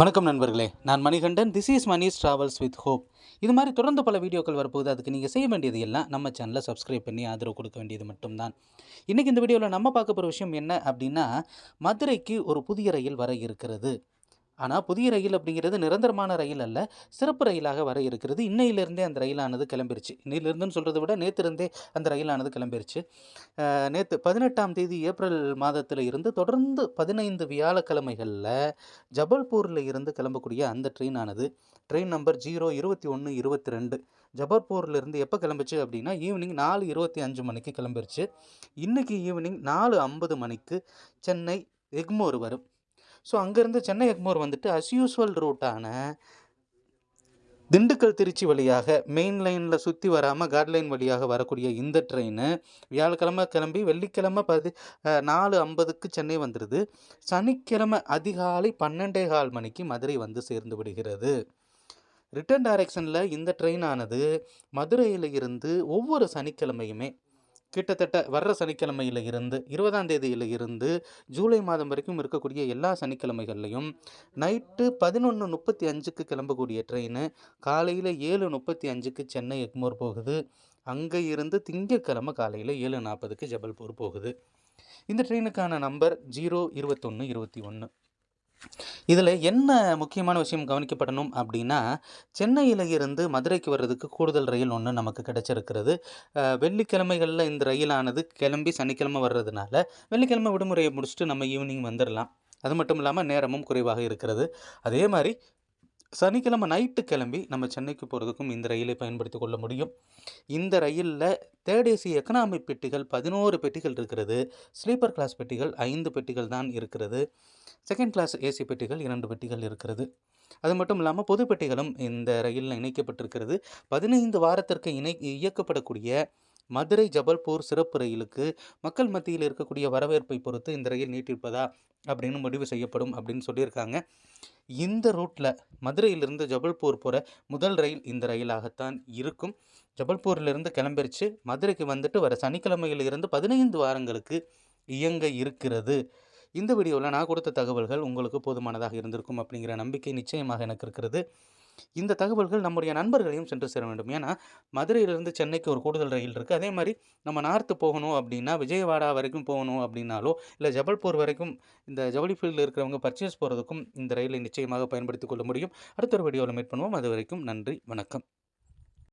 வணக்கம் நண்பர்களே. நான் Manikandan. This is Mani's travels with hope இது மாதிரி தொடர்ந்து பல வீடியோக்கள் வரப்போகுது. அதுக்கு நீங்கள் செய்ய வேண்டியது எல்லாம் நம்ம சேனலை சப்ஸ்கிரைப் பண்ணி ஆதரவு கொடுக்க வேண்டியது மட்டும்தான். இன்றைக்கி இந்த வீடியோவில் நம்ம பார்க்க போகிற விஷயம் என்ன அப்படின்னா மதுரைக்கு ஒரு புதிய ரயில் வர இருக்கிறது. ஆனால் புதிய ரயில் அப்படிங்கிறது நிரந்தரமான ரயில் அல்ல. சிறப்பு ரயிலாக வர இருக்கிறது. இன்னையிலிருந்தே அந்த ரயிலானது கிளம்பிருச்சு. இன்னையிலிருந்துன்னு சொல்கிறத விட நேற்றிருந்தே அந்த ரயிலானது கிளம்பிருச்சு. நேற்று பதினெட்டாம் தேதி ஏப்ரல் மாதத்தில் இருந்து தொடர்ந்து பதினைந்து வியாழக்கிழமைகளில் ஜபல்பூரில் இருந்து கிளம்பக்கூடிய அந்த ட்ரெயின் ஆனது ட்ரெயின் நம்பர் ஜீரோ இருபத்தி ஒன்று இருபத்தி ரெண்டு. ஜபல்பூர்லேருந்து எப்போ கிளம்பிச்சு அப்படின்னா ஈவினிங் நாலு இருபத்தி அஞ்சு மணிக்கு கிளம்பிருச்சு. இன்றைக்கி ஈவினிங் நாலு ஐம்பது மணிக்கு சென்னை எக்மோர் வரும். ஸோ அங்கேருந்து சென்னை எக்மோர் வந்துட்டு அஸ் யூஸ்வல் ரூட்டான திண்டுக்கல் திருச்சி வழியாக மெயின் லைனில் சுற்றி வராமல் காட்லைன் வழியாக வரக்கூடிய இந்த ட்ரெயின் வியாழக்கிழமை கிளம்பி வெள்ளிக்கிழமை பதி நாலு ஐம்பதுக்கு சென்னை வந்துடுது சனிக்கிழமை அதிகாலை பன்னெண்டே கால் மணிக்கு மதுரை வந்து சேர்ந்து விடுகிறது. ரிட்டர்ன் டைரக்ஷனில் இந்த ட்ரெயினானது மதுரையில் இருந்து ஒவ்வொரு சனிக்கிழமையுமே கிட்டத்தட்ட வர்ற சனிக்கிழமையில் இருந்து இருபதாம் தேதியில் இருந்து ஜூலை மாதம் வரைக்கும் இருக்கக்கூடிய எல்லா சனிக்கிழமைகள்லையும் நைட்டு பதினொன்று முப்பத்தி அஞ்சுக்கு கிளம்பக்கூடிய ட்ரெயின் காலையில் ஏழு முப்பத்தி அஞ்சுக்கு சென்னை எக்மோர் போகுது. அங்கே இருந்து திங்கக்கிழமை காலையில் ஏழு நாற்பதுக்கு ஜபல்பூர் போகுது. இந்த ட்ரெயினுக்கான நம்பர் ஜீரோ இருபத்தொன்று இருபத்தி ஒன்று இதில் என்ன முக்கியமான விஷயம் கவனிக்கப்படணும் அப்படின்னா சென்னையில் இருந்து மதுரைக்கு வர்றதுக்கு கூடுதல் ரயில் ஒன்று நமக்கு கிடைச்சிருக்கிறது. வெள்ளிக்கிழமைகளில் இந்த ரயிலானது கிளம்பி சனிக்கிழமை வர்றதுனால வெள்ளிக்கிழமை விடுமுறையை முடிச்சுட்டு நம்ம ஈவினிங் வந்துடலாம் அது மட்டும் இல்லாமல் நேரமும் குறைவாக இருக்கிறது. அதே மாதிரி சனிக்கிழமை நைட்டு கிளம்பி நம்ம சென்னைக்கு போகிறதுக்கும் இந்த ரயிலை பயன்படுத்தி கொள்ள முடியும். இந்த ரயிலில் தேர்ட் ஏசி எக்கனாமி பெட்டிகள் பதினோரு பெட்டிகள் இருக்கிறது. ஸ்லீப்பர் கிளாஸ் பெட்டிகள் ஐந்து பெட்டிகள் தான் இருக்கிறது. செகண்ட் கிளாஸ் ஏசி பெட்டிகள் இரண்டு பெட்டிகள் இருக்கிறது. அது மட்டும் இல்லாமல் பொது பெட்டிகளும் இந்த ரயிலில் இணைக்கப்பட்டிருக்கிறது. பதினைந்து வாரத்திற்கு இணை இயக்கப்படக்கூடிய மதுரை ஜபல்பூர் சிறப்பு ரயிலுக்கு மக்கள் மத்தியில் இருக்கக்கூடிய வரவேற்பை பொறுத்து இந்த ரயில் நீட்டிப்பதா அப்படின்னு முடிவு செய்யப்படும் அப்படின்னு சொல்லியிருக்காங்க. இந்த ரூட்டில் மதுரையிலிருந்து ஜபல்பூர் போகிற முதல் ரயில் இந்த ரயிலாகத்தான் இருக்கும். ஜபல்பூர்லேருந்து கிளம்பிருச்சு. மதுரைக்கு வந்துட்டு வர சனிக்கிழமையிலிருந்து பதினைந்து வாரங்களுக்கு இயங்க இருக்கிறது. இந்த வீடியோவில் நான் கொடுத்த தகவல்கள் உங்களுக்கு போதுமானதாக இருந்திருக்கும் அப்படிங்கிற நம்பிக்கை நிச்சயமாக எனக்கு இருக்கிறது. இந்த தகவல்கள் நம்முடைய நண்பர்களையும் சென்று சேர வேண்டும். ஏன்னா மதுரையிலிருந்து சென்னைக்கு ஒரு கூடுதல் ரயில் இருக்குது அதே மாதிரி நம்ம நார்த்து போகணும் அப்படின்னா விஜயவாடா வரைக்கும் போகணும் அப்படின்னாலோ இல்லை ஜபல்பூர் வரைக்கும் இந்த ஜவுளி ஃபீல்டில் இருக்கிறவங்க பர்ச்சேஸ் போகிறதுக்கும் இந்த ரயிலை நிச்சயமாக பயன்படுத்திக் கொள்ள முடியும். அடுத்த ஒரு வீடியோவில் மீட் பண்ணுவோம். அது வரைக்கும் நன்றி வணக்கம்.